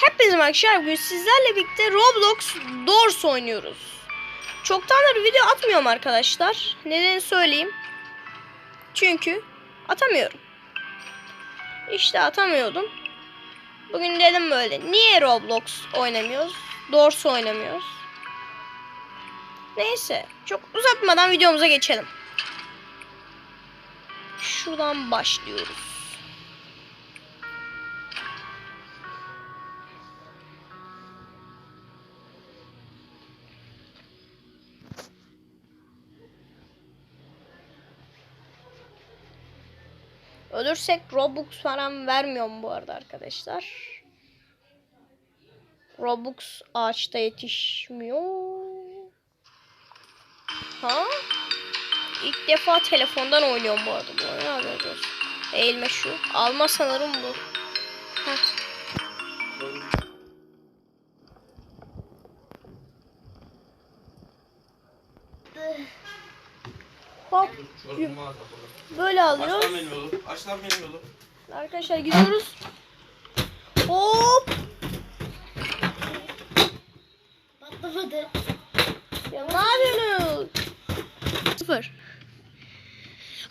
Hepinize arkadaşlar bugün sizlerle birlikte Roblox Doors oynuyoruz. Çoktandır video atmıyorum arkadaşlar. Nedeni söyleyeyim. Çünkü atamıyorum. İşte atamıyordum. Bugün dedim böyle. Niye Roblox oynamıyoruz? Doors oynamıyoruz. Neyse. Çok uzatmadan videomuza geçelim. Şuradan başlıyoruz. Ölürsek Robux falan vermiyorum bu arada arkadaşlar. Robux ağaçta yetişmiyor. Ha? İlk defa telefondan oynuyorum bu arada. Bu oyunu haberiniz olsun. Eğilme şu. Alma sanırım bu. Var. Böyle alıyoruz. lan benim yolu. Aç lan benim yolu. Arkadaşlar gidiyoruz. Hop. Patlamadı. Ya ne yapıyorsunuz? Sıfır.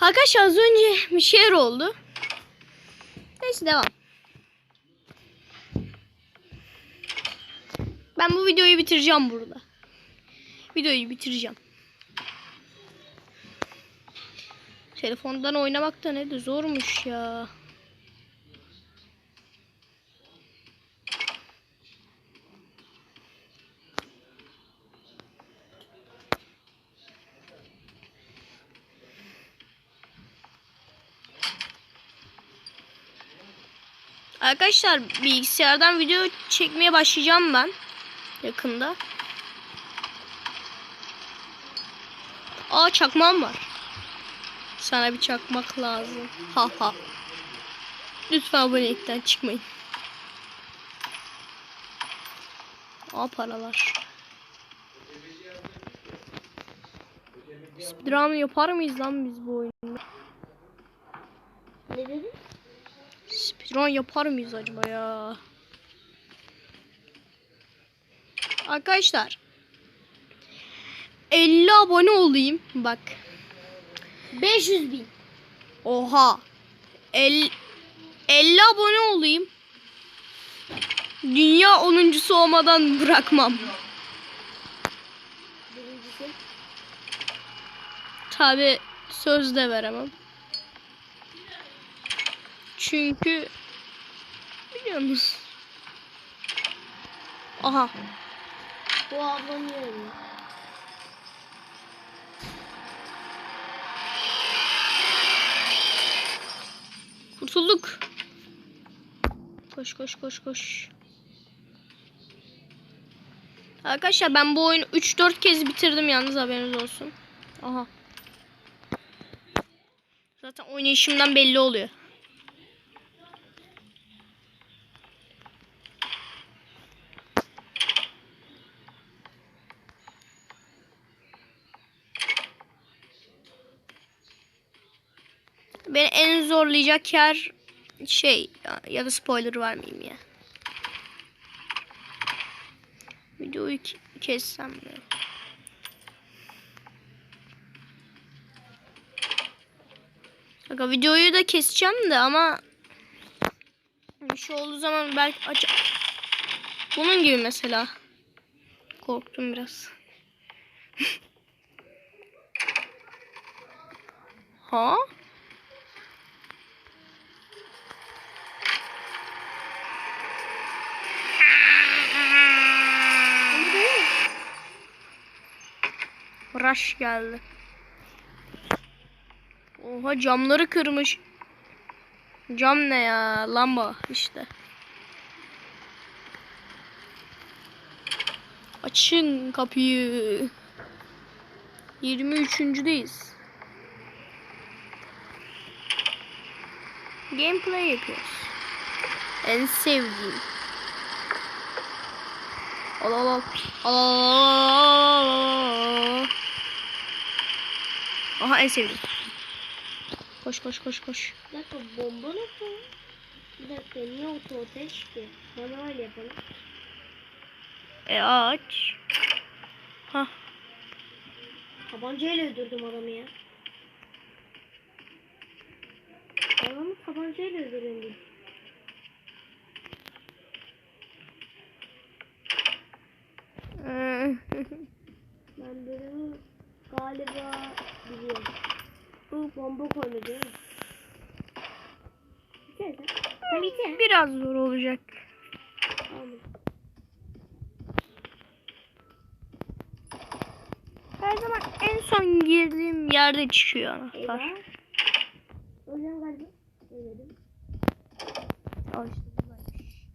Arkadaşlar az önce bir şeyler oldu. Neyse devam. Ben bu videoyu bitireceğim burada. Videoyu bitireceğim. Telefondan oynamak da ne de zormuş ya. Arkadaşlar bilgisayardan video çekmeye başlayacağım ben yakında. Aa çakmağım var. Sana bir çakmak lazım. Ha ha. Lütfen abonelikten çıkmayın. Aa paralar. Speedrun yapar mıyız lan biz bu oyunda? Ne dedin? Speedrun yapar mıyız acaba ya? Arkadaşlar 50 abone olayım. Bak. 500 bin. Oha. 50, 50 abone olayım. Dünya 10. olmadan bırakmam. Birincisi. Tabi söz de veremem. Çünkü biliyor musun? Aha. Bu ablanın yerine. Kurtulduk. Koş koş koş koş. Arkadaşlar ben bu oyunu 3-4 kez bitirdim yalnız haberiniz olsun. Aha. Zaten oynayışımdan belli oluyor. Beni en zorlayacak yer şey ya, da spoiler vermeyeyim ya. Videoyu ke- kessem mi? Aga videoyu da keseceğim de ama bir şey olduğu zaman belki aç bunun gibi mesela. Korktum biraz. ha? Rush geldi. Oha camları kırmış. Cam ne ya? Lamba işte. Açın kapıyı. 23.deyiz. Gameplay yapıyoruz. En sevdiğim. Al al al. Al al al al. Aha en sevdiğim. Koş koş koş koş. Bir dakika bomba ne bu? Bir dakika niye oto ateş ki? Manuel yapalım. E aç. Hah. Tabancayla öldürdüm adamı ya. Adamı tabancayla öldürdüm. Ben bölümü galiba biliyorum. Bu bomba koydu değil mi? Bitir. Biraz zor olacak. Her zaman en son girdiğim yerde çıkıyor anahtar. Eyvah. Hocam galiba. Denedim. Al işte buradaymış.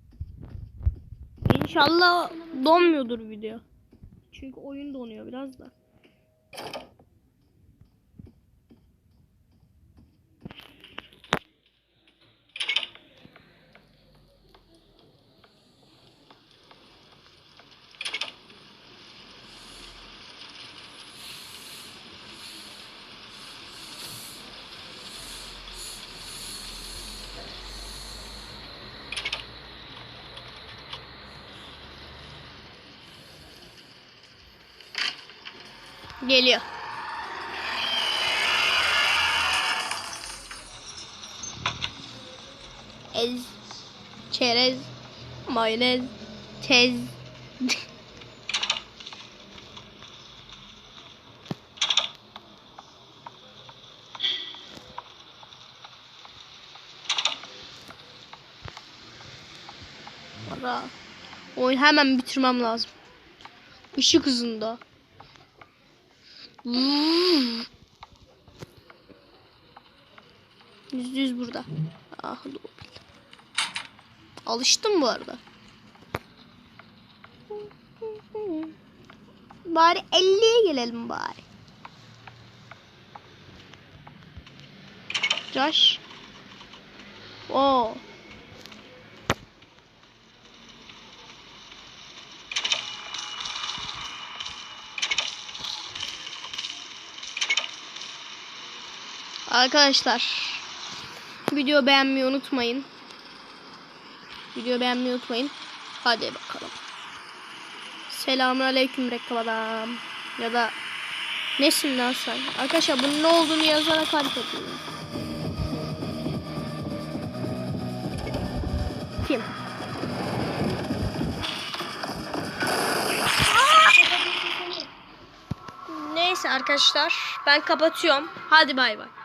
İnşallah donmuyordur video. Çünkü oyun donuyor biraz da. Geliyor. Ez, çerez, mayonez, tez. Ara. Oyun hemen bitirmem lazım. Işık hızında. Yüzde yüz burada. Ah dur. Alıştım bu arada. Bari 50'ye gelelim bari. Josh. Oo. Arkadaşlar video beğenmeyi unutmayın. Video beğenmeyi unutmayın. Hadi bakalım. Selamünaleyküm reklam adam. Ya da nesin lan sen? Arkadaşlar bunun ne olduğunu yazana kalp atıyorum. Kim? Neyse arkadaşlar ben kapatıyorum. Hadi bay bay.